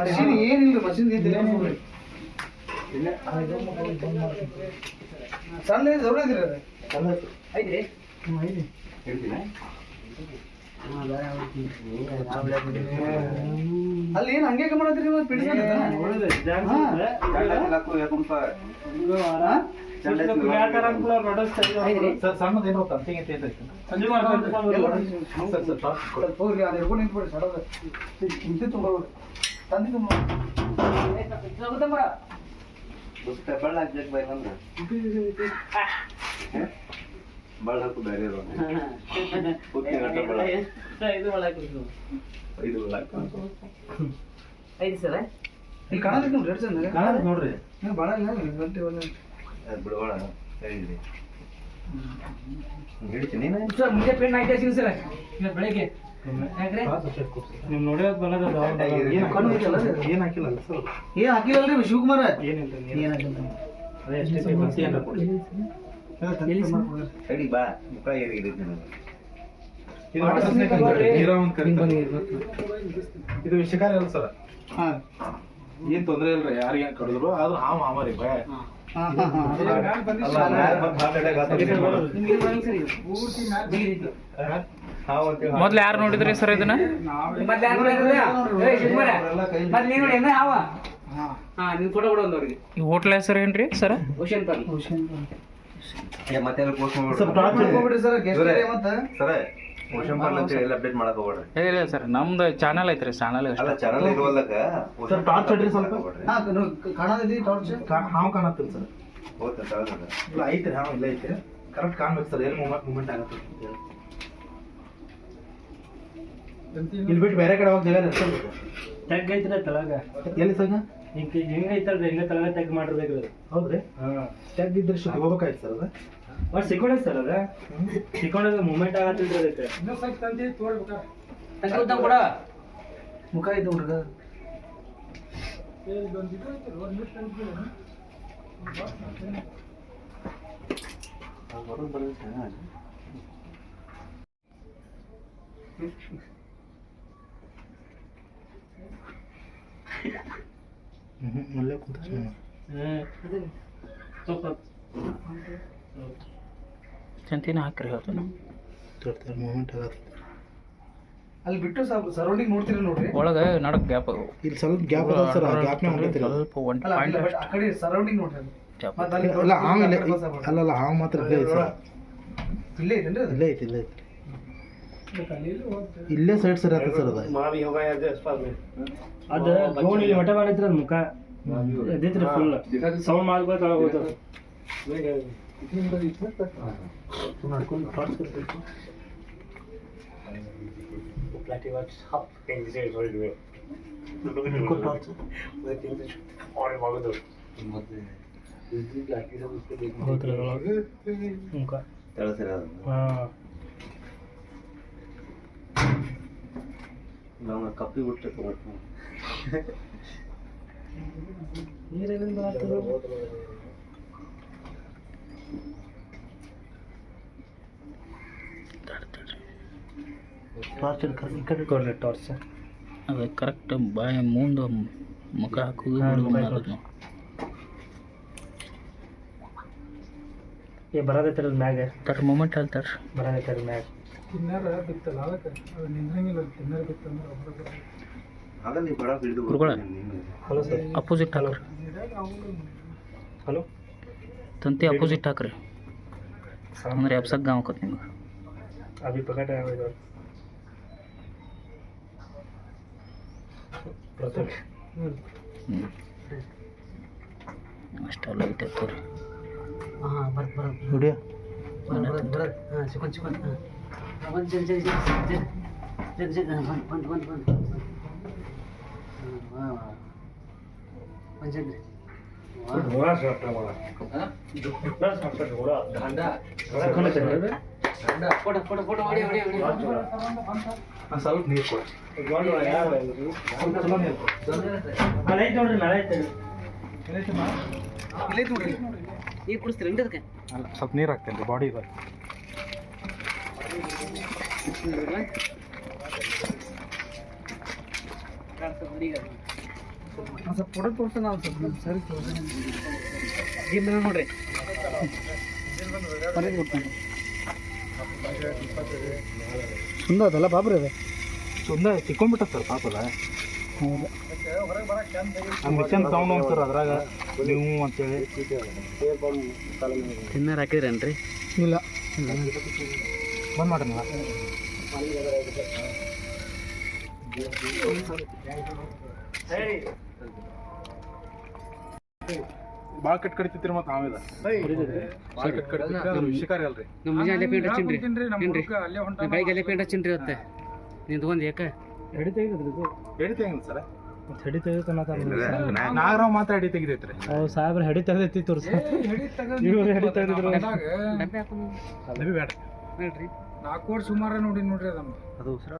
Machine ಏನಿಲ್ಲ machine ಸಣ್ಣ ಐತಿ ಹ್ಞೂ ಐತಿ ಅಲ್ಲಿ ಏನು ಹಂಗೆ ಮಾಡತ್ರಿ ಸಣ್ಣದೇನೋ ತಂತಿಗೆ ನಿಂತ್ಬಿಡಿ ಸಡದ ಇಂತಿ ತುಂಬ ತಂದಿ ತುಂಬ ಬಳ್ಳ ಹಾಕು ಬೇರೆ ಇರೋ ಇದು ಒಳಗೆ ಐದು ಬಳ್ಳ ಐದು ಸರ್ ಇಲ್ಲಿ ಕಾಣತೈತಿ ನೋಡ್ರಿ ಎಷ್ಟು ಚಂದ ಕಾಣದ್ ನೋಡ್ರಿ. ನೀವು ಭಾಳ ಇಲ್ಲ ಗಂಟೆ ಒಂದು ಬಿಡವಾಳ ಹೇಳಿದ್ರಿ. ಹೇಳ್ತೀನಿ. ನೀನು? ಸರ್ ಮುಂದೆ ಪೇಂಟ್ ಸಿಗ ಸರ್. ಬೆಳಗ್ಗೆ. ನೀವು ನೋಡಿರೋದು? ಏನು ಹಾಕಿಲ್ಲ ಸರ್ ಏನ್ ಹಾಕಿಲ್ಲಲ್ರಿ ಶಿವಕುಮಾರ? ಏನಿಲ್ಲ ಏನ್ ಹಾಕಿಲ್ಲ ಅದೇ ಎಷ್ಟೇ ಮತ್ತೆ ಅಂತ ಕೊಡಿ ಸರಿ ಬಾ. ಮುಖ ಏರಿಗಿದೆ ಇದು ವಿಷಕಾರಿ ಅಲ್ಲ ಸರ್. ಹಾ. ಏನ್ ತೊಂದ್ರೆ ಇಲ್ರಿ ಯಾರಿಗೆ ಕಡಿದ್ರು ಆದ್ರೂ ಆ ಮಾಮಾರಿ ಭಯ. ಹಾ. ಮೊದ್ಲು ಯಾರು ನೋಡಿದ್ರಿ ಸರ್ ಇದನ್ನ? ಈ ಹೋಟ್ಲ್ ಹೆಸರು ಏನ್ರಿ ಸರ್? ಇಲ್ಲ ಸರ್ ನಮ್ದು ಚಾನಲ್ ಐತ್ರಿ ಚಾನಲ್. ಹಾ. ಇಲ್ಲ ಐತ್ರಿ ಕರೆಕ್ಟ್ ಕಾಣ್ಬೇಕು ಸರ್ ಎಲ್ಲಿ ಮೂಮೆಂಟ್ ಮೂಮೆಂಟ್ ಆಗತ್ತೆ ಇಲ್ಲಿ ಬಿಟ್ಟು ಬೇರೆ ಕಡೆ ಹೋಗಿ ಜಾಗ ಇಲ್ಲ ಸರ್ ತೆಗ್ ಐತ್ರ ತಳಗ. ಎಲ್ಲಿ ಸರ್ ಹಿಂಗ ಹಿಂಗ ಐತಲ್ರಿ? ಹಿಂಗ ತಳಗ ತೆಗ್ ಮಾಡಿರ್ಬೇಕು ಹೌದ್ರಿ? ಟ್ಯಾಗ್ ಇದ್ರೆ ಶುದ್ಧ ಹೋಗ್ಬೇಕಾಯ್ತು ಸರ್ ಅದು? ಬಟ್ ಸಿಕ್ಕೊಂಡೆ ಸರ್ ಅದ. ಸಿಕ್ಕೊಂಡ ಮೂಮೆಂಟ್ ಆಗತ್ತಿಲ್ರಿ ಅದಕ್ಕೆ. ತಂಗಿ ತಗ್ಗ ಕೂಡ. ಮುಖ ಐತಿ ಹುಡುಗ. ಹ್ಞೂ ಅಲ್ಲೇ ಕೂತ ಸ್ವಲ್ಪ ಚಂತಿನ ಹಾಕ್ರಿ ಹೇಳ್ತಾನೆ ತೋರ್ತಾರೆ ಮೂಮೆಂಟ್ ಆಗತ್ತೆ ಅಲ್ಲಿ ಬಿಟ್ಟು ಸರೌಂಡಿಂಗ್ ನೋಡ್ತೀರಿ ನೋಡ್ರಿ? ಒಳಗೆ ನಡಕ್ ಗ್ಯಾಪ್ ಇಲ್ಲಿ ಸ್ವಲ್ಪ ಗ್ಯಾಪ್ ಅದ ಸರ್ ಆ ಗ್ಯಾಪ್ನೇ ಹೊಂಟೈತಿ ಸ್ವಲ್ಪ ಪಾಯಿಂಟ್ ಆ ಕಡೆ ಸರೌಂಡಿಂಗ್ ನೋಡ್ರಿ ಅಲ್ಲಿ. ಗ್ಯಾಪ್ ಮತ್ತೆ ಅಲ್ಲಿ ಅಲ್ಲ ಆಮೇಲೆ ಅಲ್ಲ ಅಲ್ಲ ಹಾವು ಮಾತ್ರ ಇಲ್ಲೇ ಐತಿ ಇಲ್ಲೇ ಐತಿ ಇಲ್ಲೇ ಐತಿ. ಇಲ್ಲೇ ಸೈಡ್ ಸರ್ ಆಗ್ತದೆ ಸರ್ ಅದು. ಅದ ಗೋಣಿ ಇಲ್ಲಿ ಮಠ ಮಾಡೈತ್ರಿ ಅದ್ ಮುಖ. ಅದೈತ್ರಿ ಫುಲ್ ಸೌಂಡ್ ಮಾಡ್ಬೇಕು. ಒಳಗ್ ಹೋಗ್ತದ ಸರಿ ಅದ. ಹಾ. ನಾವು ಕಪ್ಪಿ ಬಿಟ್ಟು ತಗೊಳ್ತೀವಿ ನೀರೆಲ್ಲಿಂದ ಬರ್ತದ ಟಾರ್ಚ್ ಈ ಕಡೆ ಕೊಡ್ರಿ ಟಾರ್ಚ್ ಅದು ಕರೆಕ್ಟ್ ಬಾಯ ಮುಂದೆ ಮುಖ ಹಾಕೋದು ಮಾಡೋದು ಏ ಬರದೈತ್ರಿ ಅದ್ ಮ್ಯಾಗ ತರ್ ಮೂಮೆಂಟ್ ಹೇಳ್ತಾರ ಬರದೈತ್ರಿ ಮ್ಯಾಗ ಅದನ್ನ ನೀವು ಬಡ ಹಿಡಿದು ಗುರುಗಳ. ಹಲೋ ಸರ್ ಅಪೋಸಿಟ್ ಹಾಕ್ರಿ ಹಲೋ ತಂತಿ ಅಪೋಸಿಟ್ ಹಾಕ್ರಿ ಅಂದ್ರೆ ಎಬ್ಸಕ್ ಗಾಂವ್ ಆಕತ್ ನಿಮ್ಗೆ ಅಭಿ ಪಕಟ ಹ್ಞೂ ಅಷ್ಟೆಲ್ಲ ಐತೆ ತೋರಿ ಹಾ ಬರ್ತ್ ಬರೋ ವಿಡಿಯೋ ಬರತ್ ಬರತ್ ಹಾಂ ಚಿಕೊಂಡ್ ಚಿಕೊಂಡ್ ಹಾಂ. ಬಂದ್ ಜಲ್ ಜಲ್ ಜಲ್ ಜಲ್ ಜಲ್ ಜಲ್ ಹಾ, ಬಂದ್ ಬಂದ್ ಬಂದ್ ಬಂದ್. ಹಾ ವಾ ವಾ. ಬಂದ್ ಜಲ್ ಫೋಟೋ ಫೋಟೋ ಫೋಟೋ ಹೊಡಿ ಹೊಡಿ ಹೊಡಿ. ಸ್ವಲ್ಪ ನೀರು ಕೊಡಿ. ಸ್ವಲ್ಪ ಚಲೋ ನೀರು ಕೊಡಿ. ಅಲ್ಲಿ ಐತೆ ನೋಡ್ರಿ ನಾಳೆ ಐತೆ. ಇಲ್ಲೇ ಐತಿ ನೋಡ್ರಿ. ನೀರು ಕುಡಿಸ್ತೀರಿ ಅದಕ್ಕೆ? ಅಲ್ಲ ಸ್ವಲ್ಪ ನೀರು ಹಾಕ್ತೇನೆ ರೀ ಬಾಡಿ ಇವಾಗ ಸ್ವಲ್ಪ ಫೋಟೋ ತೋರಿಸ್ತಾನೆ ನಾವು ಸ್ವಲ್ಪ. ಸರಿ ಜಿಮ್ ನೋಡ್ರಿ. ಮನೆಗೆ ಕೊಡ್ತಾನೆ. ಚಂದ ಅದಲ್ಲ ಬಾಬ್ರಿ ಅದೇ. ಚಂದ ತಿಕ್ಕೊಂಡ್ಬಿಟ್ಟ ಸರ್ ಪಾಪದ. ಮಿಷನ್ ಸೌಂಡ್ ಅಂತಾರ ಅದ್ರಾಗ ನೀವು ಅಂತೇಳಿ. ತಿನ್ನಾರ ಹಾಕಿದ್ರೇನ್ರಿ? ಇಲ್ಲ. ಬಂದ್ ಮಾಡ್ರಿ. ಭಾಳ ಕಟ್ ಕಡಿತಿರ್ತೀರಿ ಮತ್ತೆ ಆಮೇಲೆ ಭಾಳ ಕಟ್ ಕಡಿತಿರ್ತೀರಿ ಅದು ವಿಷಕಾರಿ ಅಲ್ರಿ. ನಮ್ಮ ಮನೆ ಅಲ್ಲೇ ಪೇಂಟ್ ಹಚ್ಚಿನ್ರಿ. ಅಲ್ಲೇ ಹೊಂಟ ಅಲ್ಲೇ ಪೇಂಟ್ ಹಚ್ಚಿನ್ರಿ ಇವತ್ತೆ. ನೀನು ಒಂದ್ ಯಾಕೆ ಎಡಿ ತೆಗೆದಿದ್ರಿ ಇದು? ಹಿಡಿತ ಹೆಂಗ್ ಸರ್. ಹೆಡಿ ತೆಗಿತಾನ ನಾಗರಾವ್ ಮಾತ್ರ ಎಡಿ ತೆಗಿದೈತ್ರಿ. ಅವ್ ಸಾಹೇಬ್ರ ಹೆಡಿ ತೆಗ್ದೈತಿ ತೋರ್ಸ ತೆಗ್ದು ಇವ್ರು ಹಿಡಿ ತೆಗ್ದಿದ್ರು. ಬೇಡ. ನಾಲ್ಕು ವರ್ಷ ಸುಮಾರು ನೋಡಿ ನೋಡ್ರಿ ಅದನ್ನ ಅದು